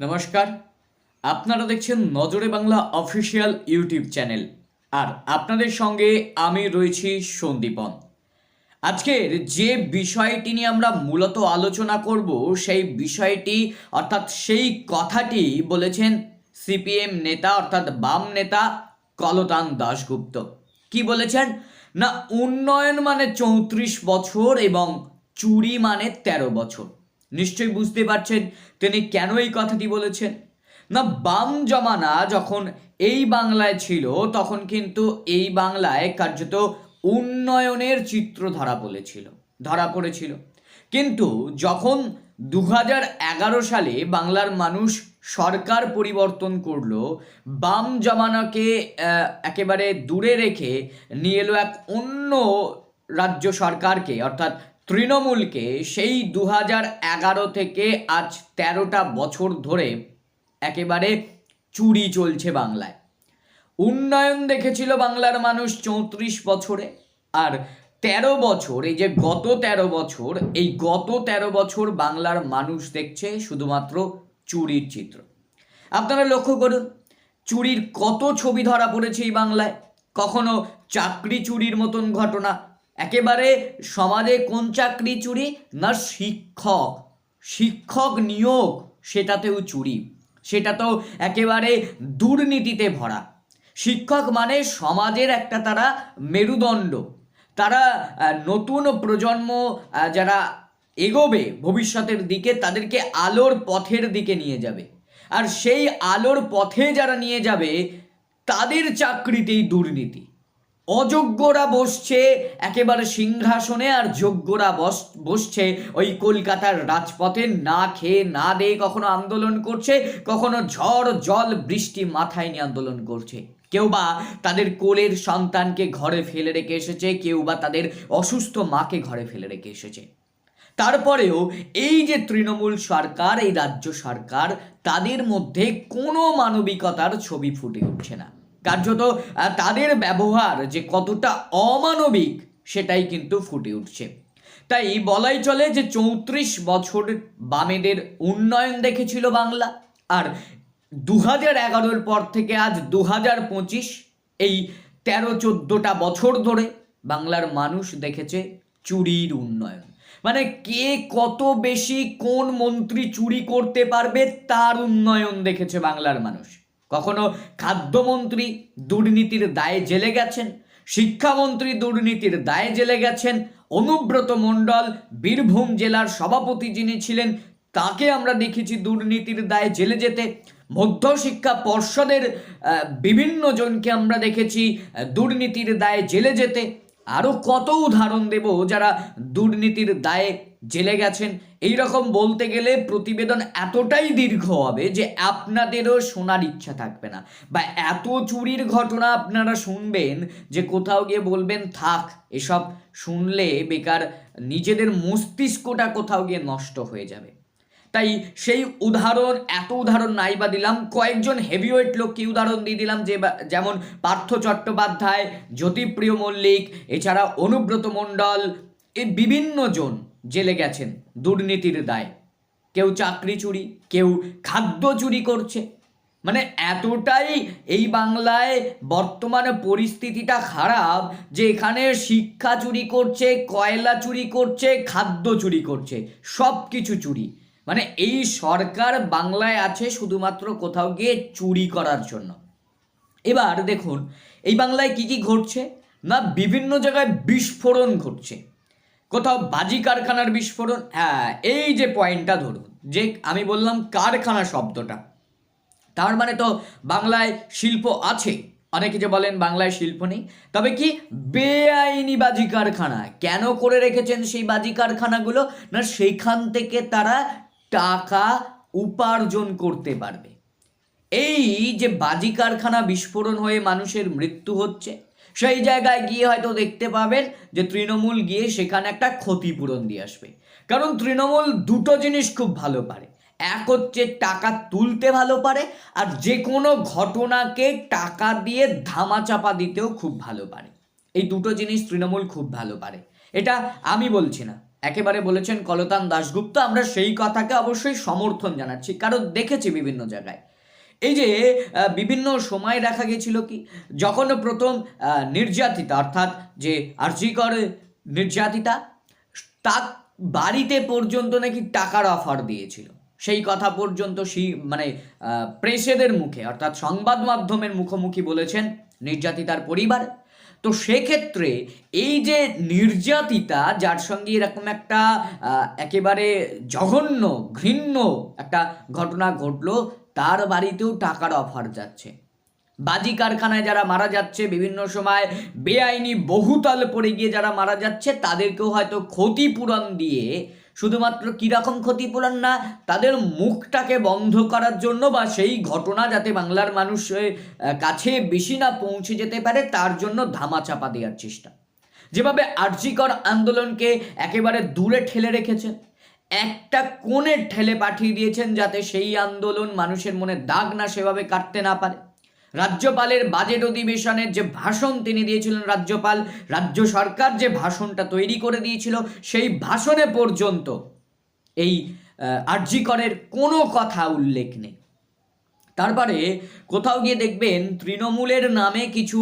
নমস্কার। আপনারা দেখছেন নজরে বাংলা অফিসিয়াল ইউটিউব চ্যানেল। আর আপনাদের সঙ্গে আমি রয়েছি সন্দীপন। আজকের যে বিষয়টি নিয়ে আমরা মূলত আলোচনা করব, সেই বিষয়টি, অর্থাৎ সেই কথাটি বলেছেন সিপিএম নেতা, অর্থাৎ বাম নেতা কলতান দাশগুপ্ত। কি বলেছেন? না, উন্নয়ন মানে চৌত্রিশ বছর এবং চুরি মানে ১৩ বছর। নিশ্চয়ই বুঝতে পারছেন তিনি কেন এই কথাটি বলেছেন? না, বাম জমানা যখন এই বাংলায় ছিল, তখন কিন্তু এই বাংলায় কার্যত উন্নয়নের চিত্র ধরা পড়েছিল ধরা পড়েছিল। কিন্তু যখন দু সালে বাংলার মানুষ সরকার পরিবর্তন করল, বাম জমানাকে একেবারে দূরে রেখে নিয়ে এলো এক অন্য রাজ্য সরকারকে, অর্থাৎ তৃণমূলকে সেই দু এগারো থেকে আজ তেরোটা বছর ধরে একেবারে চুরি চলছে বাংলায়। উন্নয়ন দেখেছিল বাংলার মানুষ চৌত্রিশ বছরে। আর তেরো বছর, এই যে গত তেরো বছর, এই গত তেরো বছর বাংলার মানুষ দেখছে শুধুমাত্র চুরির চিত্র। আপনারা লক্ষ্য করুন, চুরির কত ছবি ধরা পড়েছে এই বাংলায়। কখনো চাকরি চুরির মতন ঘটনা একেবারে সমাজে কোন চাকরি চুরি? না শিক্ষক। শিক্ষক নিয়োগ, সেটাতেও চুরি। সেটা তো একেবারে দুর্নীতিতে ভরা। শিক্ষক মানে সমাজের একটা তারা মেরুদণ্ড। তারা নতুন প্রজন্ম যারা এগোবে ভবিষ্যতের দিকে, তাদেরকে আলোর পথের দিকে নিয়ে যাবে। আর সেই আলোর পথে যারা নিয়ে যাবে, তাদের চাকরিতেই দুর্নীতি। অযোগ্যরা বসছে, একেবারে সিংহাসনে, আর যোগ্যরা বস, বসছে ওই কলকাতার রাজপথে। না খেয়ে, না দেয়ে কখনো আন্দোলন করছে, কখনো ঝড়, জল, বৃষ্টি মাথায় নিয়ে আন্দোলন করছে। কেউ বা তাদের কোলের সন্তানকে ঘরে ফেলে রেখে এসেছে, কেউ বা তাদের অসুস্থ মাকে ঘরে ফেলে রেখে এসেছে। তারপরেও এই যে তৃণমূল সরকার, এই রাজ্য সরকার, তাদের মধ্যে কোনো মানবিকতার ছবি ফুটে উঠছে না। কার্যত তাদের ব্যবহার যে কতটা অমানবিক, সেটাই কিন্তু ফুটে উঠছে। তাই বলাই চলে যে চৌত্রিশ বছর বামেদের উন্নয়ন দেখেছিল বাংলা, আর দু হাজার এগারোর পর থেকে আজ দু হাজার পঁচিশ, এই তেরো চোদ্দোটা বছর ধরে বাংলার মানুষ দেখেছে চুরির উন্নয়ন। মানে কে কত বেশি কোন মন্ত্রী চুরি করতে পারবে, তার উন্নয়ন দেখেছে বাংলার মানুষ। কখনো খাদ্যমন্ত্রী দুর্নীতির দায়ে জেলে গেছেন? শিক্ষামন্ত্রী দুর্নীতির দায়ে জেলে গেছেন? অনুব্রত মণ্ডল বীরভূম জেলার সভাপতি যিনি ছিলেন তাকে আমরা দেখেছি দুর্নীতির দায়ে জেলে যেতে। মধ্যশিক্ষা পর্ষদের আহ, বিভিন্ন জনকে আমরা দেখেছি দুর্নীতির দায়ে জেলে যেতে। আরও কত উদাহরণ দেব যারা দুর্নীতির দায়ে জেলে গেছেন? এই রকম বলতে গেলে প্রতিবেদন এতটাই দীর্ঘ হবে যে আপনাদেরও শোনার ইচ্ছা থাকবে না। বা এত চুরির ঘটনা আপনারা শুনবেন যে কোথাও গিয়ে বলবেন, থাক, এসব শুনলে বেকার নিজেদের মস্তিষ্কটা কোথাও গিয়ে নষ্ট হয়ে যাবে। তাই সেই উদাহরণ, এত উদাহরণ নাই বা দিলাম। কয়েকজন হেভিওয়েট লোককে উদাহরণ দিয়ে দিলাম যে যেমন পার্থ চট্টোপাধ্যায়, জ্যোতিপ্রিয় মল্লিক, এছাড়া অনুব্রত মণ্ডল এই বিভিন্ন জন জেলে গেছেন দুর্নীতির দায়। কেউ চাকরি চুরি, কেউ খাদ্য চুরি করছে। মানে এতটাই এই বাংলায় বর্তমানে পরিস্থিতিটা খারাপ যে এখানে শিক্ষা চুরি করছে, কয়লা চুরি করছে, খাদ্য চুরি করছে সব কিছু চুরি। মানে এই সরকার বাংলায় আছে শুধুমাত্র কোথাও গিয়ে চুরি করার জন্য। এবার দেখুন, এই বাংলায় কি কি ঘটছে? না, বিভিন্ন জায়গায় বিস্ফোরণ ঘটছে। কোথাও বাজি কারখানার বিস্ফোরণ হ্যাঁ এই যে পয়েন্টটা ধরুন, যে আমি বললাম কারখানা শব্দটা, তার মানে তো বাংলায় শিল্প আছে। অনেকে যে বলেন বাংলায় শিল্প নেই, তবে কি বেআইনি বাজি কারখানা? কেন করে রেখেছেন সেই বাজি কারখানাগুলো? না, সেইখান থেকে তারা টাকা উপার্জন করতে পারবে। এই যে বাজি কারখানা বিস্ফোরণ হয়ে মানুষের মৃত্যু হচ্ছে, সেই জায়গায় গিয়ে হয়তো দেখতে পাবেন যে তৃণমূল গিয়ে সেখানে একটা ক্ষতিপূরণ দিয়ে আসবে। কারণ তৃণমূল দুটো জিনিস খুব ভালো পারে। এক হচ্ছে টাকা তুলতে ভালো পারে, আর যে কোনো ঘটনাকে টাকা দিয়ে ধামাচাপা দিতেও খুব ভালো পারে। এই দুটো জিনিস তৃণমূল খুব ভালো পারে। এটা আমি বলছি না। একেবারে বলেছেন কলতান দাশগুপ্ত, আমরা সেই কথাকে অবশ্যই সমর্থন জানাচ্ছি, কারণ দেখেছি বিভিন্ন জায়গায়। এই যে বিভিন্ন সময় দেখা গেছিল কি, যখন প্রথম নির্যাতিতা, অর্থাৎ যে আর্জিকর নির্যাতিতা, তার বাড়িতে পর্যন্ত নাকি টাকার অফার দিয়েছিল। সেই কথা পর্যন্ত সেই মানে প্রেসেদের মুখে, অর্থাৎ সংবাদ মাধ্যমের মুখোমুখি বলেছেন নির্যাতিতার পরিবার। তো সেক্ষেত্রে এই যে নির্যাতিতা, যার সঙ্গে এরকম একটা একেবারে জঘন্য, ঘৃণ্য একটা ঘটনা ঘটলো, তার বাড়িতেও টাকার অফার যাচ্ছে। বাজি কারখানায় যারা মারা যাচ্ছে, বিভিন্ন সময় বেআইনি বহুতল পড়ে গিয়ে যারা মারা যাচ্ছে, তাদেরকেও হয়তো ক্ষতিপূরণ দিয়ে শুধুমাত্র কীরকম ক্ষতিপূরণ না, তাদের মুখটাকে বন্ধ করার জন্য বা সেই ঘটনা যাতে বাংলার মানুষের কাছে বেশি না পৌঁছে যেতে পারে, তার জন্য ধামাচাপা দেওয়ার চেষ্টা। যেভাবে আর্যিকর আন্দোলনকে একেবারে দূরে ঠেলে রেখেছেন একটা কোণে ঠেলে পাঠিয়ে দিয়েছেন যাতে সেই আন্দোলন মানুষের মনে দাগ না সেভাবে কাটতে না পারে। রাজ্যপালের বাজেট অধিবেশনের যে ভাষণ তিনি দিয়েছিলেন রাজ্যপাল, রাজ্য সরকার যে ভাষণটা তৈরি করে দিয়েছিল সেই ভাষণে পর্যন্ত এই আর্যিকরের কোনো কথা উল্লেখ নেই। তারপরে কোথাও গিয়ে দেখবেন তৃণমূলের নামে কিছু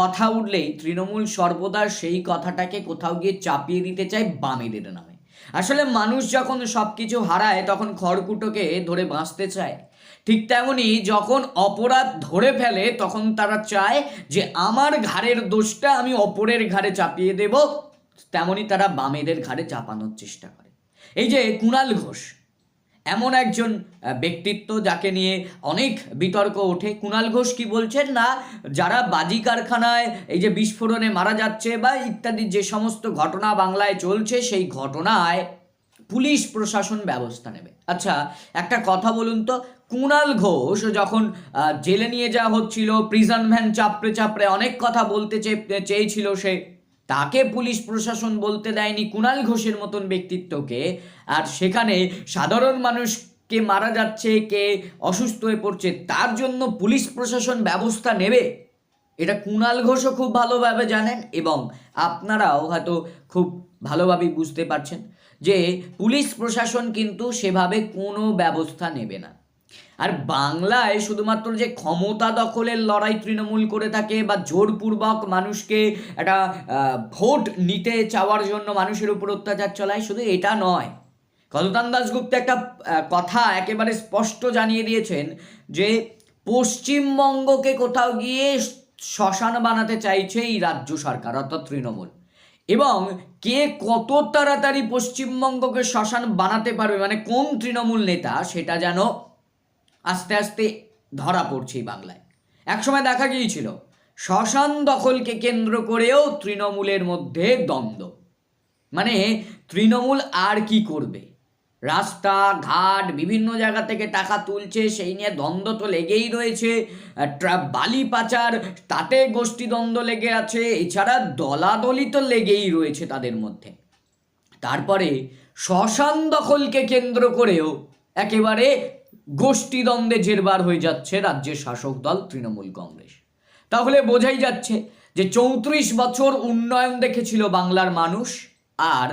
কথা উঠলেই তৃণমূল সর্বদা সেই কথাটাকে কোথাও গিয়ে চাপিয়ে দিতে চায় বামেদের নামে। আসলে মানুষ যখন সব কিছু হারায় তখন খড়কুটোকে ধরে বাঁচতে চায়। ঠিক তেমনি যখন অপরাধ ধরে ফেলে, তখন তারা চায় যে, আমার ঘাড়ের দোষটা আমি অপরের ঘাড়ে চাপিয়ে দেব। তেমনি তারা বামেদের ঘাড়ে চাপানোর চেষ্টা করে। এই যে কুণাল ঘোষ, এমন একজন ব্যক্তিত্ব যাকে নিয়ে অনেক বিতর্ক ওঠে। কুণাল ঘোষ কি বলছেন না, যারা বাজি কারখানায় এই যে বিস্ফোরণে মারা যাচ্ছে বা ইত্যাদি যে সমস্ত ঘটনা বাংলায় চলছে, সেই ঘটনায় পুলিশ প্রশাসন ব্যবস্থা নেবে। আচ্ছা একটা কথা বলুন তো কুণাল ঘোষ যখন জেলে নিয়ে যাওয়া হচ্ছিল প্রিজন ভ্যান চাপড়ে চাপড়ে অনেক কথা বলতে চেয়েছিল সে, তাকে পুলিশ প্রশাসন বলতে দেয়নি কুণাল ঘোষের মতন ব্যক্তিত্বকে। আর সেখানে সাধারণ মানুষকে মারা যাচ্ছে, কে অসুস্থ হয়ে পড়ছে, তার জন্য পুলিশ প্রশাসন ব্যবস্থা নেবে। এটা কুণাল ঘোষও খুব ভালোভাবে জানেন এবং আপনারাও হয়তো খুব ভালোভাবেই বুঝতে পারছেন যে পুলিশ প্রশাসন কিন্তু সেভাবে কোনো ব্যবস্থা নেবে না। আর বাংলায় শুধুমাত্র যে ক্ষমতা দখলের লড়াই তৃণমূল করে থাকে বা জোরপূর্বক মানুষকে একটা ভোট নিতে চাওয়ার জন্য মানুষের উপর অত্যাচার চলায়, শুধু এটা নয়। কলতান দাসগুপ্ত একটা কথা একেবারে স্পষ্ট জানিয়ে দিয়েছেন যে পশ্চিমবঙ্গকে কোথাও গিয়ে শ্মশান বানাতে চাইছে এই রাজ্য সরকার, অর্থাৎ তৃণমূল। এবং কে কত তাড়াতাড়ি পশ্চিমবঙ্গকে শ্মশান বানাতে পারবে মানে কোন তৃণমূল নেতা সেটা যেন আস্তে আস্তে ধরা পড়ছে এই বাংলায়। একসময় দেখা গিয়েছিল, শ্মশান দখলকে কেন্দ্র করেও তৃণমূলের মধ্যে দ্বন্দ্ব। মানে তৃণমূল আর কি করবে? রাস্তা, ঘাট, বিভিন্ন জায়গা থেকে টাকা তুলছে, সেই নিয়ে দ্বন্দ্ব তো লেগেই রয়েছে। বালি পাচার, তাতে গোষ্ঠী দ্বন্দ্ব লেগে আছে, এছাড়া দলাদলি তো লেগেই রয়েছে তাদের মধ্যে। তারপরে শ্মশান দখলকে কেন্দ্র করেও একেবারে গোষ্ঠী দ্বন্দ্বে জেরবার হয়ে যাচ্ছে রাজ্যের শাসক দল তৃণমূল কংগ্রেস। তাহলে বোঝাই যাচ্ছে যে চৌত্রিশ বছর উন্নয়ন দেখেছিল বাংলার মানুষ, আর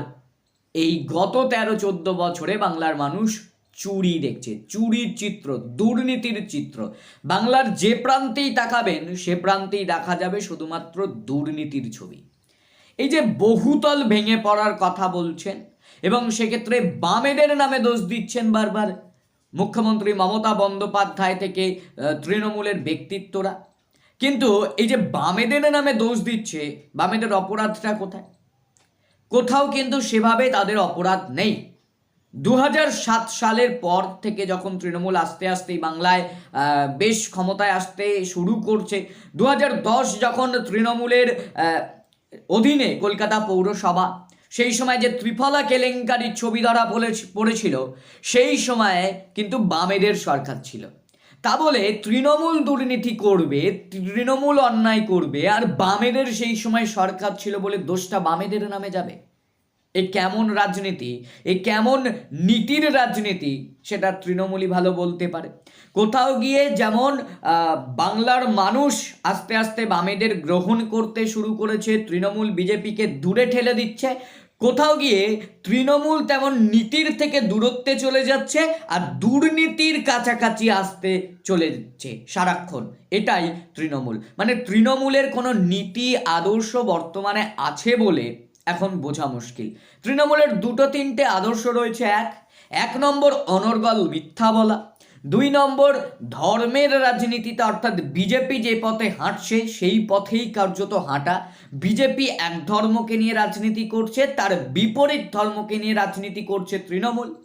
এই গত তেরো চোদ্দ বছরে বাংলার মানুষ চুরি দেখছে। চুরির চিত্র, দুর্নীতির চিত্র। বাংলার যে প্রান্তেই তাকাবেন, সে প্রান্তেই দেখা যাবে শুধুমাত্র দুর্নীতির ছবি। এই যে বহুতল ভেঙে পড়ার কথা বলছেন, এবং সেক্ষেত্রে বামেদের নামে দোষ দিচ্ছেন বারবার মুখ্যমন্ত্রী মমতা বন্দ্যোপাধ্যায় থেকে তৃণমূলের ব্যক্তিত্বরা। কিন্তু এই যে বামেদের নামে দোষ দিচ্ছে, বামেদের অপরাধটা কোথায়? কোথাও কিন্তু সেভাবে তাদের অপরাধ নেই। দু সালের পর থেকে যখন তৃণমূল আস্তে আস্তে বাংলায় বেশ ক্ষমতায় আসতে শুরু করছে দু হাজার দশ যখন তৃণমূলের অধীনে কলকাতা পৌরসভা সেই সময় যে ত্রিফলা কেলেঙ্কারির ছবি ধরা পড়ে- পড়েছিল, সেই সময়ে কিন্তু বামেদের সরকার ছিল। তা বলে তৃণমূল দুর্নীতি করবে, তৃণমূল অন্যায় করবে, আর বামেদের সেই সময় সরকার ছিল বলে দোষটা বামেদের নামে যাবে। এ কেমন রাজনীতি? এ কেমন নীতির রাজনীতি? সেটা তৃণমূলই ভালো বলতে পারে। কোথাও গিয়ে যেমন বাংলার মানুষ আস্তে আস্তে বামেদের গ্রহণ করতে শুরু করেছে, তৃণমূল বিজেপিকে দূরে ঠেলে দিচ্ছে কোথাও গিয়ে তৃণমূল তেমন নীতির থেকে দূরত্বে চলে যাচ্ছে আর দুর্নীতির কাছাকাছি আসতে চলে যাচ্ছে সারাক্ষণ। এটাই তৃণমূল। মানে তৃণমূলের কোনো নীতি, আদর্শ বর্তমানে আছে বলে এখন বোঝা মুশকিল। তৃণমূলের দুটো তিনটে আদর্শ রয়েছে এক। এক নম্বর অনর্গল মিথ্যা বলা। দুই নম্বর, ধর্মের রাজনীতিতে অর্থাৎ বিজেপি যে পথে হাঁটছে, সেই পথেই কার্যত হাঁটা। বিজেপি এক ধর্মকে নিয়ে রাজনীতি করছে, তার বিপরীত ধর্মকে নিয়ে রাজনীতি করছে তৃণমূল।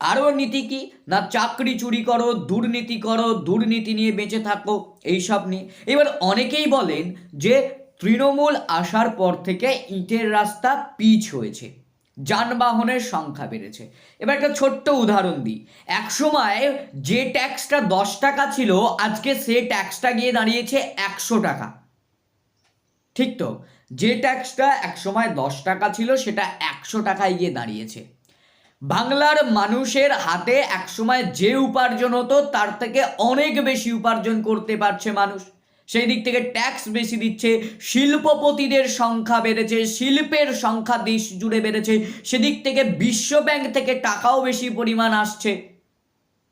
আরও নীতি কি? না, চাকরি চুরি করো, দুর্নীতি করো, দুর্নীতি নিয়ে বেঁচে থাকো, এইসব নিয়ে। এবার অনেকেই বলেন যে, তৃণমূল আসার পর থেকে ইটের রাস্তা পিচ হয়েছে। যানবাহনের সংখ্যা বেড়েছে। এবার একটা ছোট্ট উদাহরণ দিই। একসময় যে ট্যাক্সটা দশ টাকা ছিল, আজকে সে ট্যাক্সটা গিয়ে দাঁড়িয়েছে একশো টাকা। ঠিক তো? যে ট্যাক্সটা একসময় দশ টাকা ছিল, সেটা একশো টাকায় গিয়ে দাঁড়িয়েছে। বাংলার মানুষের হাতে একসময় যে উপার্জন হতো, তার থেকে অনেক বেশি উপার্জন করতে পারছে মানুষ। সেই দিক থেকে ট্যাক্স বেশি দিচ্ছে, শিল্পপতিদের সংখ্যা বেড়েছে, শিল্পের সংখ্যা দেশ জুড়ে বেড়েছে, সেদিক থেকে বিশ্ব ব্যাংক থেকে টাকাও বেশি পরিমাণ আসছে।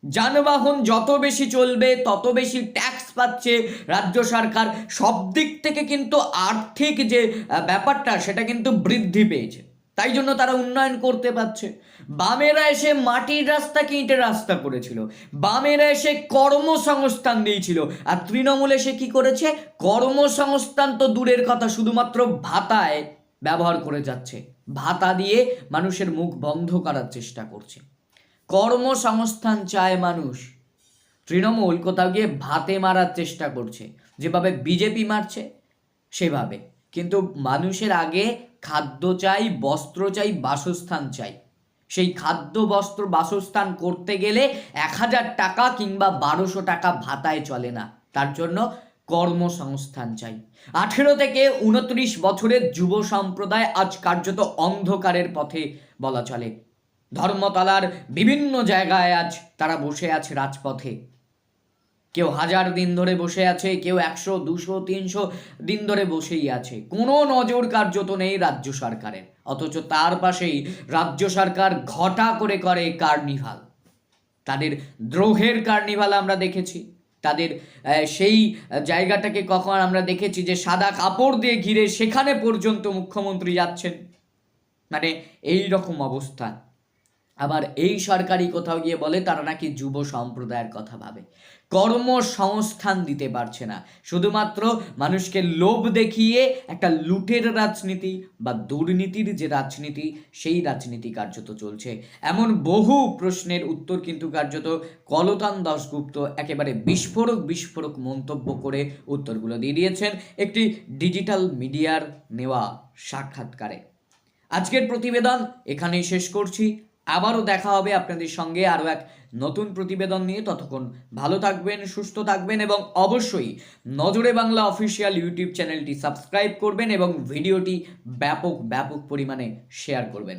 যানবাহন যত বেশি চলবে, তত বেশি ট্যাক্স পাচ্ছে রাজ্য সরকার। সব দিক থেকে কিন্তু আর্থিক যে ব্যাপারটা, সেটা কিন্তু বৃদ্ধি পেয়েছে। তাই জন্য তারা উন্নয়ন করতে পারছে। বামেরা এসে মাটির রাস্তাকে ইটের রাস্তা করেছিল। বামেরা এসে কর্মসংস্থান দিয়েছিল। আর তৃণমূল এসে কি করেছে? কর্মসংস্থান তো দূরের কথা, শুধুমাত্র ভাতায় ব্যবহার করে যাচ্ছে। ভাতা দিয়ে মানুষের মুখ বন্ধ করার চেষ্টা করছে। কর্মসংস্থান চায় মানুষ। তৃণমূল কোথাও গিয়ে ভাতে মারার চেষ্টা করছে। যেভাবে বিজেপি মারছে, সেভাবে। কিন্তু মানুষের আগে খাদ্য চাই, বস্ত্র চাই, বাসস্থান চাই। সেই খাদ্য, বস্ত্র, বাসস্থান করতে গেলে এক হাজার টাকা কিংবা বারোশো টাকা ভাতায় চলে না। তার জন্য কর্মসংস্থান চাই। আঠেরো থেকে উনত্রিশ বছরের যুব সম্প্রদায় আজ কার্যত অন্ধকারের পথে বলা চলে। ধর্মতলার বিভিন্ন জায়গায় আজ তারা বসে আছে রাজপথে। কেউ হাজার দিন ধরে বসে আছে, কেউ একশো, দুশো, তিনশো দিন ধরে বসেই আছে। কোনো নজর কার্য তো নেই রাজ্য সরকারের, অথচ তার পাশেই রাজ্য সরকার ঘটা করে করে কার্নিভাল। তাদের দ্রোহের কার্নিভাল আমরা দেখেছি। তাদের সেই জায়গাটাকে কখন আমরা দেখেছি যে সাদা কাপড় দিয়ে ঘিরে সেখানে পর্যন্ত মুখ্যমন্ত্রী যাচ্ছেন। মানে এই রকম অবস্থা। আবার এই সরকারি কোথাও গিয়ে বলে তারা নাকি যুব সম্প্রদায়ের কথা ভাবে। কর্মসংস্থান দিতে পারছে না। শুধুমাত্র মানুষকে লোভ দেখিয়ে একটা লুটের রাজনীতি বা দুর্নীতির যে রাজনীতি, সেই রাজনীতি কার্যত চলছে। এমন বহু প্রশ্নের উত্তর কিন্তু কার্যত কলতান দাশগুপ্ত একেবারে বিস্ফোরক বিস্ফোরক মন্তব্য করে উত্তরগুলো দিয়ে দিয়েছেন একটি ডিজিটাল মিডিয়ার নেওয়া সাক্ষাৎকারে। আজকের প্রতিবেদন এখানেই শেষ করছি। আবারও দেখা হবে আপনাদের সঙ্গে আরও এক নতুন প্রতিবেদন নিয়ে। ততক্ষণ ভালো থাকবেন, সুস্থ থাকবেন এবং অবশ্যই নজরে বাংলা অফিসিয়াল ইউটিউব চ্যানেলটি সাবস্ক্রাইব করবেন এবং ভিডিওটি ব্যাপক ব্যাপক পরিমাণে শেয়ার করবেন।